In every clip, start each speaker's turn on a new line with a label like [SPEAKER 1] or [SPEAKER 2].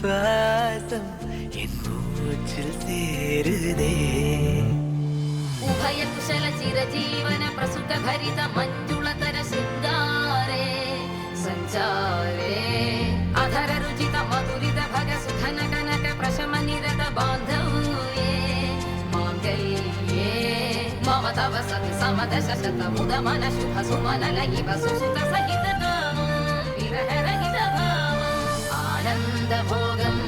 [SPEAKER 1] ശ്വാസം എൻ മൂച്ചിൽ
[SPEAKER 2] ചേരുതേ ഉഭയകുശല ചിരജീവന പ്രസുഖ ഭരിത മഞ്ജുളതര ശൃംഗാരേ. സഞ്ചാരേ. അധര രുചിത മധുരിത ഭഗ സുധന കനക പ്രശമ നിരത ബാന്ധവ്യേ. മാംഗല്യേ. മമ തവ സതി സമദശ ശത മുദ മന ശുഭ സുമന ലയിവ സുസുത സഹിത आनन्दभोगम्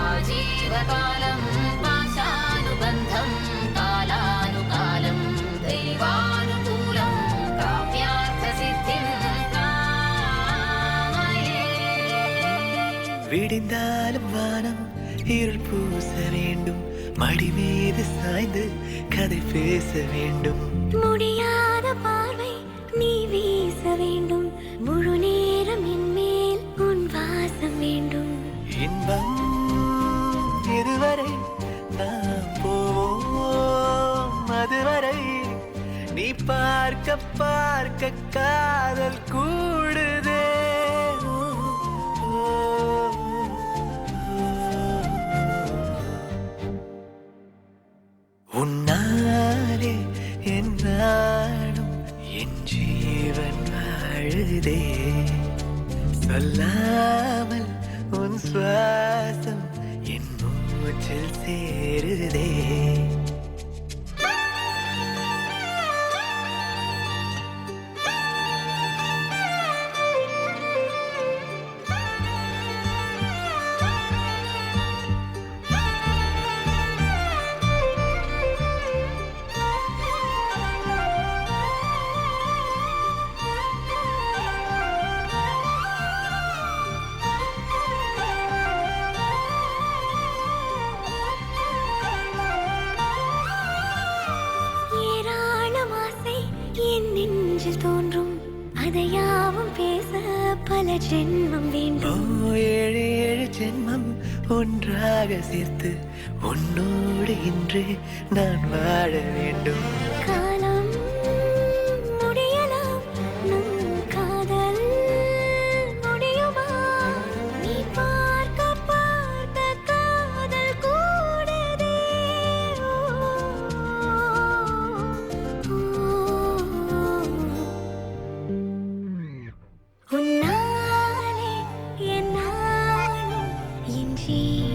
[SPEAKER 2] आजीवकालम् पाशानुबन्धम् कालानुकालम् दैवानुकूलम् काव्यार्थसिद्धिम्
[SPEAKER 1] விடிந்தாலும் வானம் இருள் பூச வேண்டும் மடிமீது சாய்ந்து கதை பேச வேண்டும்
[SPEAKER 3] முடியாது
[SPEAKER 1] இதுவரை நாம் போவோம். அதுவரை நீ பார்க்க பார்க்க காதல் கூடுதே. உன்னாலே என் என் ஜீவன் வாழுதே. சொல்லாமல் உன் சுவாசம்
[SPEAKER 3] till the ஜென்மம் வேண்டும்.
[SPEAKER 1] ஏழு ஏழு ஜென்மம் ஒன்றாக சேர்த்து உன்னோடு இன்று நான் வாழ வேண்டும்.
[SPEAKER 3] உன்னாலே